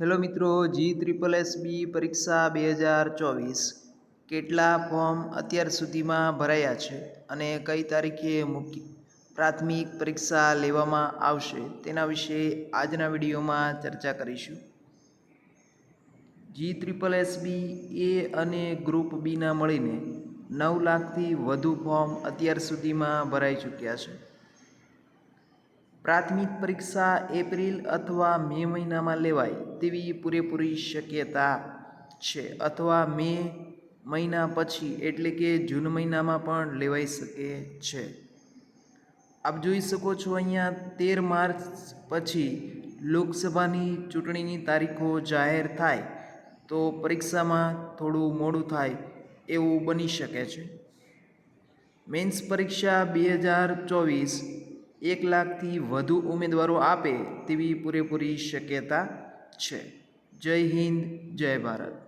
Hello મિત્રો, જી triple SB પરીક્ષા બે હજાર ચોવીસ. કેટલા ફોર્મ અત્યાર સુધીમાં ભરાયા છે અને કઈ તારીખે મુખ્ય પ્રાથમિક પરીક્ષા લેવામાં આવશે. તેના વિશે આજના વિડીયોમાં ચર્ચા કરીશું. જી ત્રિપલ એસબી એ અને ગ્રુપ બીના મળીને નવ લાખથી વધુ ફોર્મ અત્યાર સુધીમાં ભરાઈ ચૂક્યા છે. પ્રાથમિક પરીક્ષા એપ્રિલ અથવા મે મહિનામાં લેવાય તેવી પૂરેપૂરી શક્યતા છે અથવા મે મહિના પછી એટલે કે જૂન મહિનામાં પણ લેવાઈ શકે છે. આપ જોઈ શકો છો અહીંયા તેર માર્ચ પછી લોકસભાની ચૂંટણીની તારીખો જાહેર થાય તો પરીક્ષામાં થોડું મોડું થાય એવું બની શકે છે. મેન્સ પરીક્ષા બે હજાર ચોવીસ એક લાખથી વધુ ઉમેદવારો આપે તેવી પૂરેપૂરી શક્યતા છે. જય હિન્દ જય ભારત.